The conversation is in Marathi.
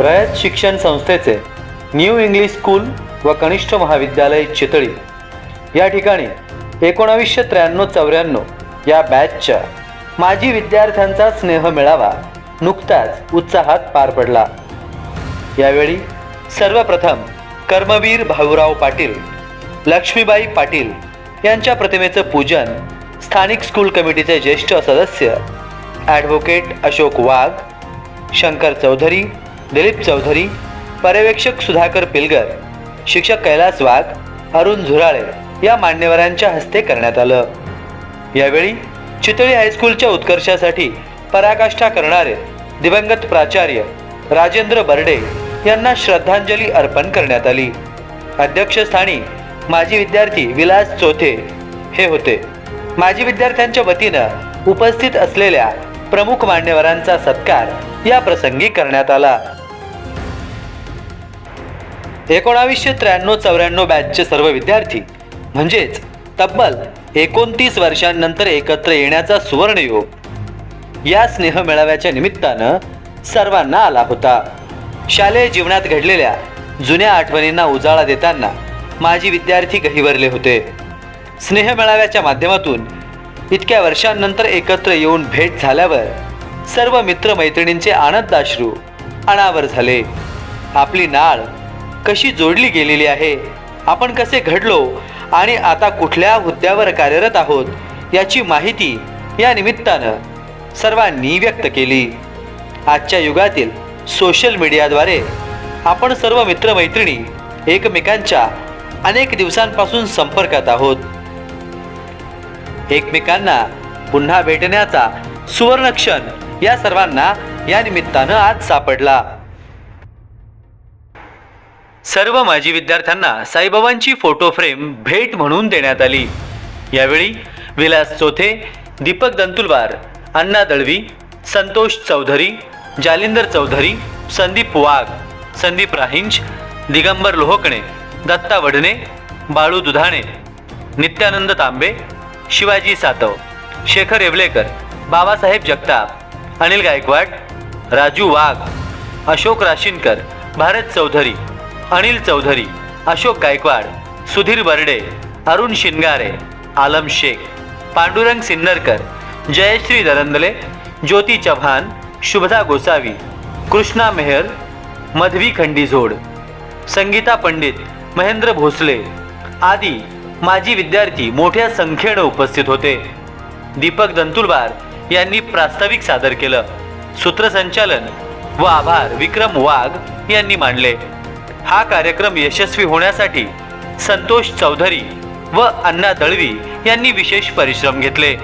रयत शिक्षण संस्थेचे न्यू इंग्लिश स्कूल व कनिष्ठ महाविद्यालय चितळी. या ठिकाणी एकोणावीसशे त्र्याण्णव चौऱ्याण्णव या बॅचच्या माजी विद्यार्थ्यांचा स्नेह मेळावा नुकताच उत्साहात पार पडला. यावेळी सर्वप्रथम कर्मवीर भाऊराव पाटील लक्ष्मीबाई पाटील यांच्या प्रतिमेचं पूजन स्थानिक स्कूल कमिटीचे ज्येष्ठ सदस्य ॲडव्होकेट अशोक वाघ शंकर चौधरी दिलीप चौधरी पर्यवेक्षक सुधाकर पिलगर शिक्षक कैलास वाघ अरुण झुराळे या मान्यवरांच्या हस्ते करण्यात आलं. यावेळी चितळी हायस्कूलच्या उत्कर्षासाठी पराकाष्ठा करणारे दिवंगत प्राचार्य राजेंद्र बर्डे यांना श्रद्धांजली अर्पण करण्यात आली. अध्यक्षस्थानी माजी विद्यार्थी विलास चोथे हे होते. माजी विद्यार्थ्यांच्या वतीनं उपस्थित असलेल्या प्रमुख मान्यवरांचा सत्कार या प्रसंगी करण्यात आला. एकोणावीसशे त्र्याण्णव चौऱ्याण्णव बॅचचे सर्व विद्यार्थी म्हणजेच तब्बल एकोणतीस वर्षांनंतर एकत्र येण्याचा सुवर्णयोग. या स्नेह मेळाव्याच्या निमित्तानं सर्वांना आला होता. शालेय जीवनात घडलेल्या जुन्या आठवणींना उजाळा देताना माजी विद्यार्थी गहिवरले होते. स्नेह मेळाव्याच्या माध्यमातून इतक्या वर्षांनंतर एकत्र येऊन भेट झाल्यावर सर्व मित्रमैत्रिणींचे आनंदाश्रू अनावर झाले. आपली नाळ कशी जोडली गेलेली आहे? आपण कसे घडलो? आणि आता कुठल्या हुद्द्यावर कार्यरत आहोत? याची माहिती या निमित्तानं सर्वांनी व्यक्त केली. आजच्या युगातील सोशल मीडियाद्वारे आपण सर्व मित्रमैत्रिणी एकमेकांच्या अनेक दिवसांपासून संपर्कात आहोत. एकमेकांना पुन्हा भेटण्याचा सुवर्णक्षण या सर्वांना या निमित्तानं आज सापडला. सर्व माजी विद्यार्थ्यांना साईबाबांची फोटो फ्रेम भेट म्हणून देण्यात आली. यावेळी विलास चोथे दीपक दंतुलवार अण्णा दळवी संतोष चौधरी जालिंदर चौधरी संदीप वाघ संदीप राहिंज दिगंबर लोहकणे दत्ता वडणे बाळू दुधाणे नित्यानंद तांबे शिवाजी सातव शेखर येवलेकर बाबासाहेब जगताप अनिल गायकवाड राजू वाघ अशोक राशीनकर भारत चौधरी अनिल चौधरी अशोक गायकवाड सुधीर बर्डे अरुण शिनगारे आलम शेख पांडुरंग सिन्नरकर जयश्री दरंदले ज्योती चव्हाण शुभदा गोसावी कृष्णा मेहर मधवी खंडीझोड संगीता पंडित महेंद्र भोसले आदी माजी विद्यार्थी मोठ्या संख्येनं उपस्थित होते. दीपक दंतुलबार यांनी प्रास्ताविक सादर केलं. सूत्रसंचालन व आभार विक्रम वाघ यांनी मांडले. हा कार्यक्रम यशस्वी होण्यासाठी संतोष चौधरी व अण्णा दळवी यांनी विशेष परिश्रम घेतले.